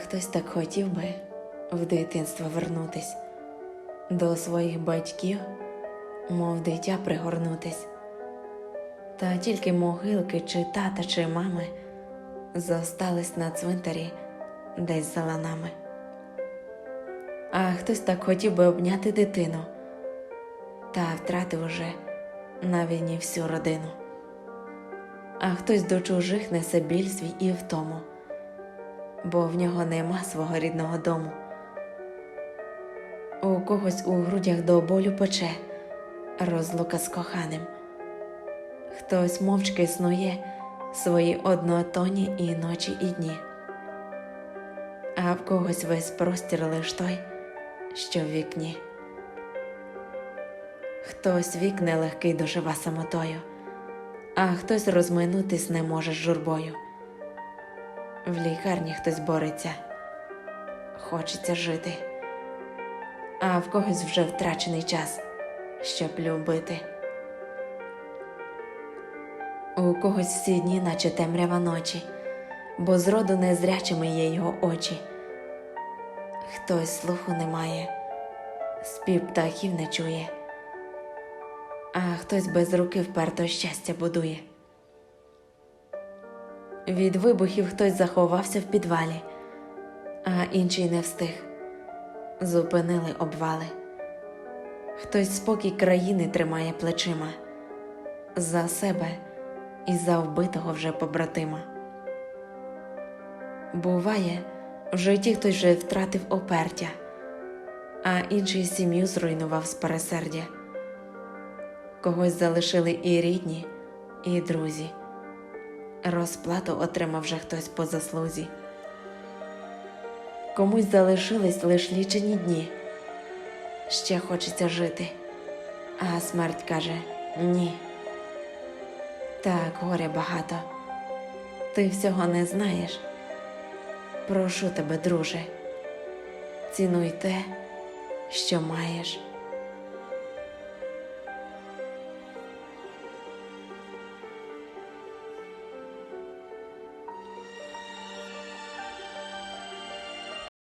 хтось так хотів би в дитинство вернутись, до своїх батьків, мов дитя пригорнутись. Та тільки могилки чи тата, чи мами зостались на цвинтарі десь за ланами. А хтось так хотів би обняти дитину, та втратив уже на війні всю родину. А хтось до чужих несе біль свій і втому, бо в нього нема свого рідного дому. У когось у грудях до болю пече розлука з коханим. Хтось мовчки снує свої однотонні і ночі, і дні, а в когось весь простір лиш той, що в вікні. Хтось вік нелегкий дожива самотою, а хтось розминутись не може з журбою. В лікарні хтось бореться, хочеться жити, а в когось вже втрачений час, щоб любити. У когось всі дні, наче темрява ночі, бо зроду незрячими є його очі. Хтось слуху не має, спів птахів не чує, а хтось без руки вперто щастя будує. Від вибухів хтось заховався в підвалі, а інший не встиг. Зупинили обвали. Хтось спокій країни тримає плечима за себе і за вбитого вже побратима. Буває, в житті хтось вже втратив опертя, а інший сім'ю зруйнував з пересердя. Когось залишили і рідні, і друзі. Розплату отримав вже хтось по заслузі. Комусь залишились лиш лічені дні. Ще хочеться жити, а смерть каже ні. Так, горя багато. Ти всього не знаєш. Прошу тебе, друже, цінуй те, що маєш.